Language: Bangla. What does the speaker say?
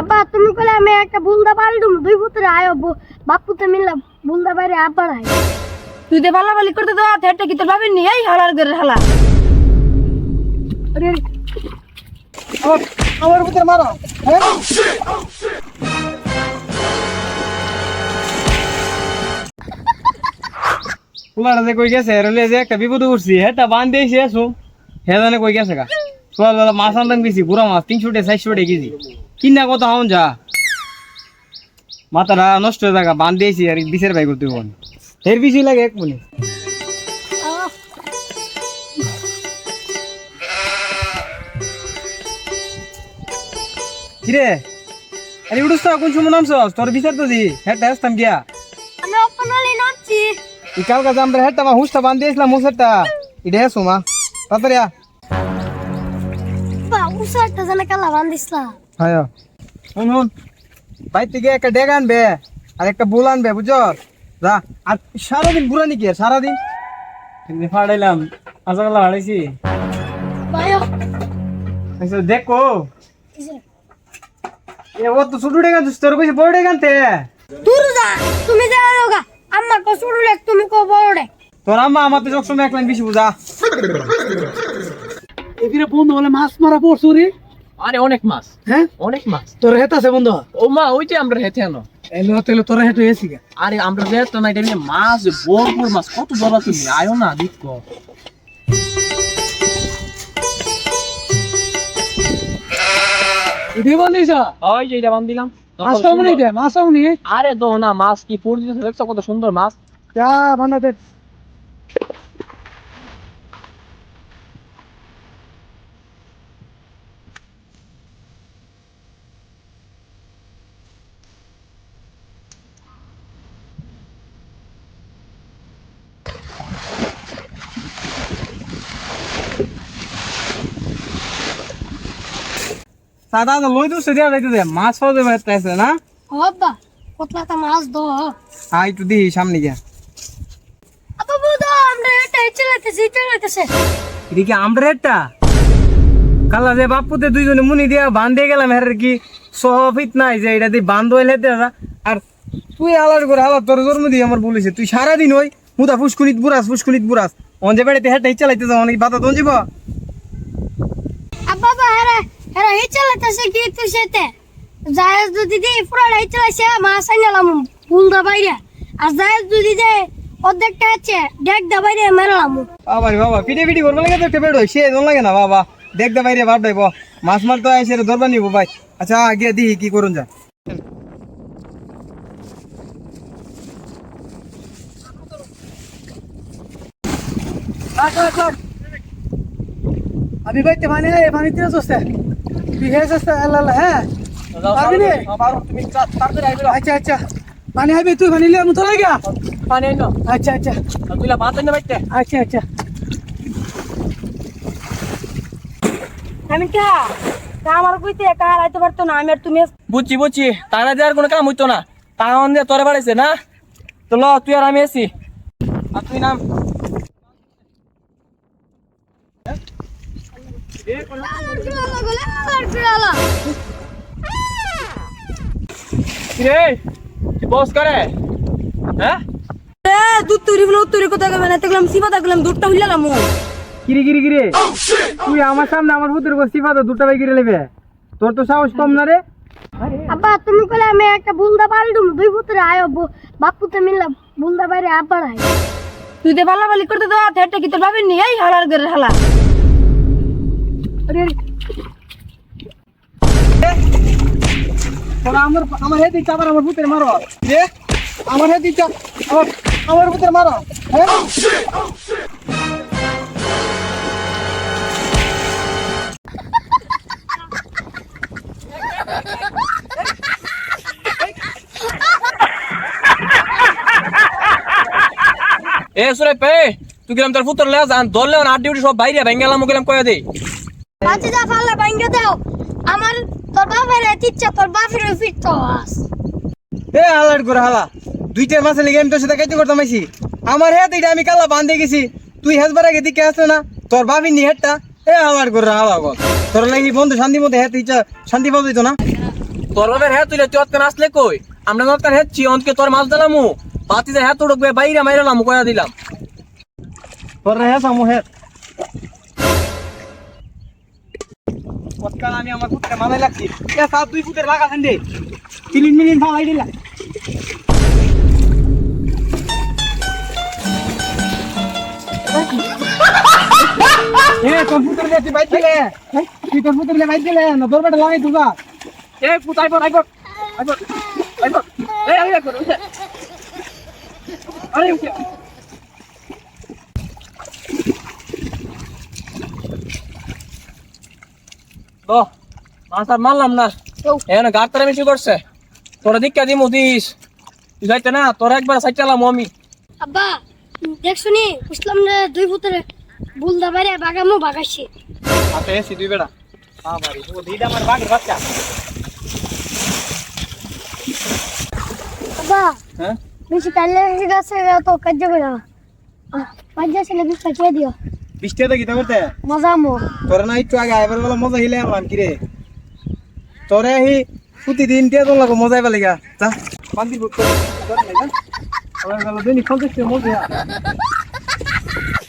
আব্বা তুমি কলে আমি একটা বুলদা পারি তুমি দুই পুত্রে আয় বাপুতে মিললাম বুলদা বাইরে আব্বার আয়। তুই দে বালা বালি করতে দাও হেটটা কি তোর ভাবি নি এই হালার করে হালা। আরে আমার আমার ভিতরে মারো। হ্যাঁ যে কই গেছে রলে যে একটা বিপদ উঠছি হেটা বান দিয়েছি আসু হে জানে কই গেছে গা? সকালবেলা মাছ আনতাম গেছি পুরা মাছ তিনশো টে চারশো টে কেজি। কিনা কত হন যা। মাথাটা নষ্ট হয়ে থাকা বান দিয়েছি আর বিশের ভাই করতে হন এর বেশি লাগে এক মনে কিরে? আরে উঠুস তো কোন সময় নামছ তোর বিচার তো দি। হেঁটে আসতাম গিয়া। আমি অপনালি নামছি। কালকা আমরা হেঁটে আমার হুসটা বান দিয়েছিলাম মুসেরটা এটা হেসো মা। তাড়াতাড়ি বা উসারটা জানা কালা বান্দিসলা হায়ো হুন হুন। ভাই থেকে একটা ডেগ আনবে? আর একটা বুল আনবে বুঝছ? যা। আর সারাদিন বুড়ানি কি সারাদিন? ফাড়াইলাম। আজাকালা হারাইছি বায়ো আচ্ছা দেখো এ ও তো ছোট ডেগান তোর কইছে বড় ডেগান তে দূর যা তুমি জানো গা। আম্মা কো শুরু লেখ তুমি কো বড় তোর আম্মা আমার তো সবসময় এক লাইন বেশি বুঝা। এখানে বন্ধু হলে মাছ মারা পড়ছো রে আরে অনেক মাছ। হ্যাঁ? অনেক মাছ। তোর হেত আছে বন্ধু? ও মা ওই যে আমরা হেঁটে আনো। এলো তেলো তোর হেট গা আরে আমরা যেত না এটা মাছ ভরপুর মাছ কত বড় তুমি আয়ো না মাছ আরে তো না মাছ কি পুর দিতেছে দেখছ কত সুন্দর মাছ? যা বানাতে সাদা লই তো সেটা রাইতে দে। মাছ পাওয়া যাবে না? কতলাটা মাছ দো। হ্যাঁ একটু দি সামনে গিয়া। আব্বা বুদো আমরা এটা এদিকে আমরা একটা? কালা যে বাপুতে দুইজনে মুনি দিয়া বান্ধে গেলাম হের কি? সহফিত নাই যে এটা দিয়ে বান্ধ হইলে আর তুই আলার করে আলার তোর জন্ম দিয়ে আমার বলেছে তুই সারাদিন ওই মুদা ফুসকুনিত বুড়াস ফুসকুনিত বুড়াস অঞ্জে বেড়াতে হেঁটে চালাইতে যাও অনেক বাতা দন যাব আব্বা বা হেরা হেরা হে চলাইতেছে কি তুই সেতে? যায় যদি দে পুরা হে চলাইছে মাছ আইনালাম বুলদা বাইরে। আর যায় যদি দে অর্ধেকটা আছে ডেক দা বাইরে মেরলাম বাবা রে বাবা পিটে পিটি করব লাগে তো একটা বেড়ো সে দন লাগে না বাবা। দেখ দা বাইরে বাপ ডাইব মাছ মার তো এসে ধরবা নিব ভাই। আচ্ছা গিয়ে দিহি কি করুন যা। লাগ আমি বাইতে মানে হে পানি তিরা চসতে বিহে চসতে আল্লাহ আল্লাহ হ্যাঁ? পারবি নি? তুমি তাড়াতাড়ি আইবে আচ্ছা আচ্ছা। পানি আইবে তুই পানি লিয়ে মুতো লাগিয়া পানি আইনো আচ্ছা আচ্ছা। তুই ভাত আইনো বাইতে আচ্ছা আচ্ছা। আমি কা কা আমার কইতে একা হারাইতে পারতো না আমি আর তুমি বুঝছি বুঝছি। তারা দেওয়ার কোনো কাম হইতো না। তারা দিয়ে তোরে বাড়াইছে না? তো ল তুই আর আমি আছি আর তুই নাম রে বস করে? হ্যাঁ? এ দুধ তৈরি বলে তৈরি কথা কইবে না দেখলাম সিবা দেখলাম দুধটা হইলাম কিরে কিরে কিরে? তুই আমার সামনে আমার ভূতের পাতো দুটা বাই কিরে নেবে। তোর তো সাহস কম না রে। আব্বা তুমি কলে আমি একটা বুলদা পারি দুই পুত্রে আয় বাপুতে মিললাম বুলদা বাইরে আব্বার আয়। তুই দে বালা বালি করতে দাও হেটটা কি তোর ভাবি নি? এই হালার করে হালা। আরে আমার আমার হেদি চাবার আমার ভূতের মারো। রে আমার চা আমার ভূতের মারো। এ? সুরে পে তুই গেলাম তোর পুত্র লে যান ধরলে আট ডিউটি সব বাইরে ভেঙে গেলাম কয়ে দে। বাঁচে যা পারলে ভাঙ্গে দাও। আমার তোর বাপের ইচ্ছা তোর বাপের ফিরতো আস। এ হালার করে হালা দুইটা মাসে লেগে আমি তোর সাথে কাইতে করতাম আইছি। আমার হেত এটা আমি কালা বান্ধে গেছি। তুই হেসবার আগে দিকে আসলে না তোর ভাবি নি হেটটা এ হালার করে হালা গো। তোর লাগি বন্ধু শান্তি মতো হেত ইচ্ছা শান্তি পাবো তো না। তোর বাবার হ্যাঁ তুই তুই অতকে আসলে কই? আমরা নতকান হেচ্ছি অন্তকে তোর মাছ দিলামু বাতি যে হ্যাঁ তোড়কবে বাইরে মাইরালাম কয়া দিলাম। তোর হ্যাঁ সামু হ্যাঁ কতকাল আমি আমার পুত্রে মানাই লাগছি। এ সাত দুই পুত্রের লাগা খান্ডে তিলিন মিলিন ফালাই দিলা এ কম্পিউটার দিয়ে তুই বাইক দিলে তুই কম্পিউটার দিয়ে বাইক দিলে না তোর বেটা লাগাই তুগা এ পুতাই পর আইবর আইবর আইবর এই আই আই করো আরে, উঠে। তো মাছ আর মারলাম না। এখানে গাড় তারা বেশি করছে। তোরা দীক্ষা দিমু দিস। তুই যাইতে না তোরা একবার সাইড চালাম আমি। আব্বা দেখছ নি বুঝলাম না দুই পুত্রে বুলদা বাইরে বাগামো বাগাইছে। হাতে এসি দুই বেড়া। বাবারি ও দিদা আমার বাঘের বাচ্চা। আব্বা হ্যাঁ? বেশি কালে গাছে তো কার্য করে কার্য ছেলে বিশ কাটিয়ে দিও। বৃষ্টি তো করতে মজা মো। তোরে না একটু আগে আইবার বেলা মজা হিলে আনলাম কি রে তোরে আহি প্রতিদিন দিয়ে তোর লাগো মজাই পেলে গা যা পান্তি বুক করে। তোর। আমার বেলা দৈনিক পঞ্চাশ মজা।